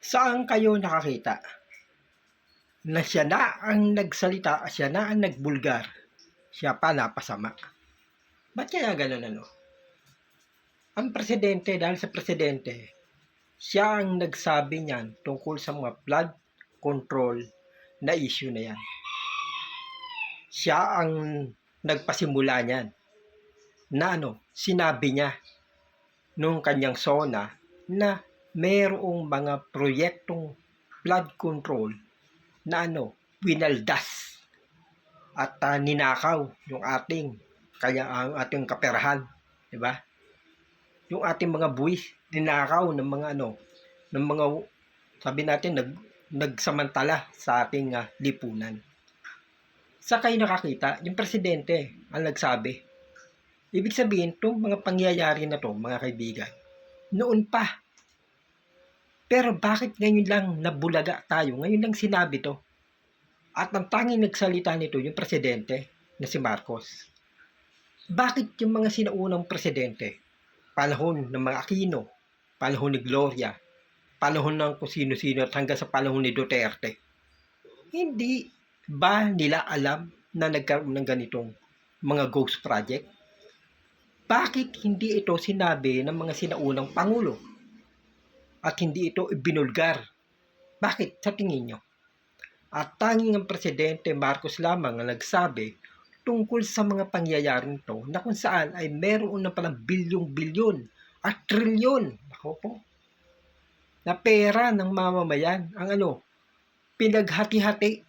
Saan kayo nakakita? Na siya na ang nagsalita, siya na ang nagbulgar, siya pa napasama. Ba't kaya ganun ano? Ang presidente, dahil sa presidente, siya ang nagsabi niyan tungkol sa mga blood control na issue na yan. Siya ang nagpasimula niyan. Na ano, sinabi niya nung kanyang sona na merong mga proyektong flood control na ano, winaldas at ah, ninakaw yung ating kaya ang ating kaperahan, di ba? Yung ating mga buwis, ninakaw ng mga ano, ng mga sabi natin nag nagsamantala sa ating ah, lipunan. Sa kayo nakakita, yung presidente ang nagsabi. Ibig sabihin, itong mga pangyayari na to, mga kaibigan, noon pa, pero bakit ngayon lang nabulaga tayo? Ngayon lang sinabi to. At ang tanging nagsalita nito yung presidente na si Marcos. Bakit yung mga sinaunang presidente, panahon ng mga Aquino, panahon ni Gloria, panahon ng kung sino-sino at hanggang sa panahon ni Duterte, hindi ba nila alam na nagkaroon ng ganitong mga ghost project? Bakit hindi ito sinabi ng mga sinaunang pangulo? At hindi ito ibinulgar. Bakit sa tingin nyo? At tanging ang Presidente Marcos lamang ang nagsabi tungkol sa mga pangyayaring to na kung saan ay meron na palang bilyong-bilyon at trilyon, ako po, na pera ng mamamayan ang ano, pinaghati-hati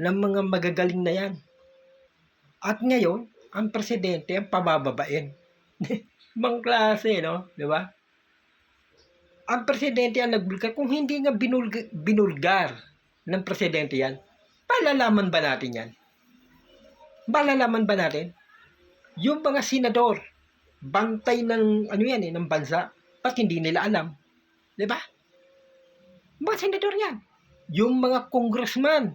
ng mga magagaling na yan. At ngayon, ang presidente ang pabababain. Mang klase, no? Di ba? Ang presidente ang nagbulgar, kung hindi nga binulgar, binulgar ng presidente yan, palalaman ba natin yan? Malalaman ba natin? Yung mga senador, bantay ng ano yan eh, ng bansa, at hindi nila alam. Di ba? Mga senador yan. Yung mga congressman,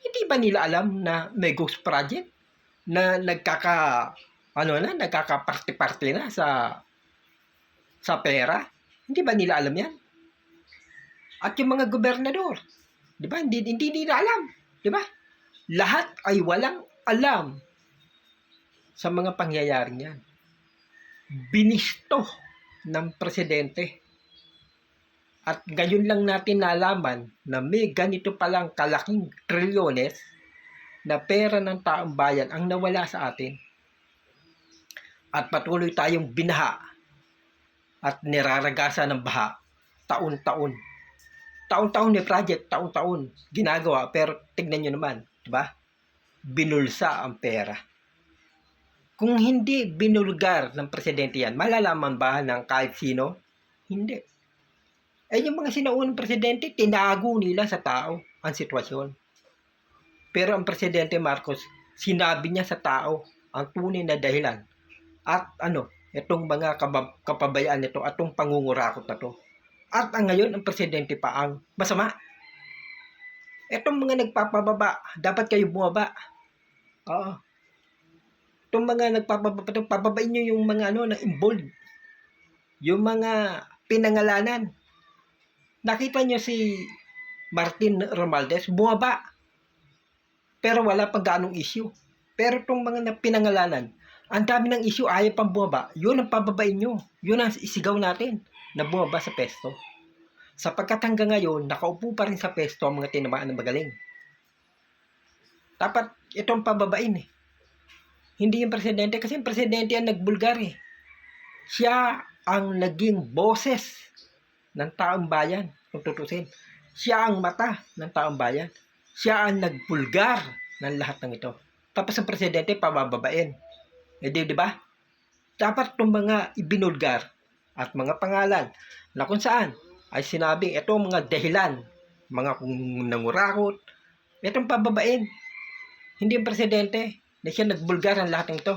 hindi ba nila alam na may ghost project? Na nagkaka, ano na, nagkaka-party-party na sa sa pera. Hindi ba nila alam yan? At yung mga gobernador, di ba? Hindi, hindi nila alam. Di ba? Lahat ay walang alam sa mga pangyayaring yan. Binisto ng presidente. At ngayon lang natin nalaman na may ganito palang kalaking trilyones na pera ng taong bayan ang nawala sa atin. At patuloy tayong binaha at niraragasa ng baha taon-taon. Taon-taon ni project, taon-taon ginagawa pero tignan nyo naman, di ba? Binulsa ang pera. Kung hindi binulgar ng presidente yan, malalaman ba ng kahit sino? Hindi. Eh yung mga sinaunang presidente, tinago nila sa tao ang sitwasyon. Pero ang presidente Marcos, sinabi niya sa tao ang tunay na dahilan. At ano, itong mga kapabayaan nito at itong pangungurakot na to. At ang ngayon, ang presidente pa ang masama. Itong mga nagpapababa, dapat kayo bumaba. Oo. Itong mga nagpapababa, itong pababain nyo yung mga ano, na involved. Yung mga pinangalanan. Nakita nyo si Martin Romualdez, bumaba. Pero wala pang ganong issue. Pero itong mga na pinangalanan, ang dami ng issue, ayaw pang bumaba. Yun ang pababain nyo. Yun ang isigaw natin na bumaba sa pesto. Sapagkat hanggang ngayon, nakaupo pa rin sa pesto ang mga tinamaan ng magaling. Dapat itong pababain eh. Hindi yung presidente kasi yung presidente ang nagbulgar eh. Siya ang naging boses ng taong bayan kung tutusin. Siya ang mata ng taong bayan. Siya ang nagbulgar ng lahat ng ito. Tapos ang presidente pabababain. E di, di ba? Dapat itong mga ibinulgar at mga pangalan na kung saan ay sinabing ito mga dahilan, mga kung nangurakot, itong pababain. Hindi ang presidente na siya nagbulgar ang lahat ng ito.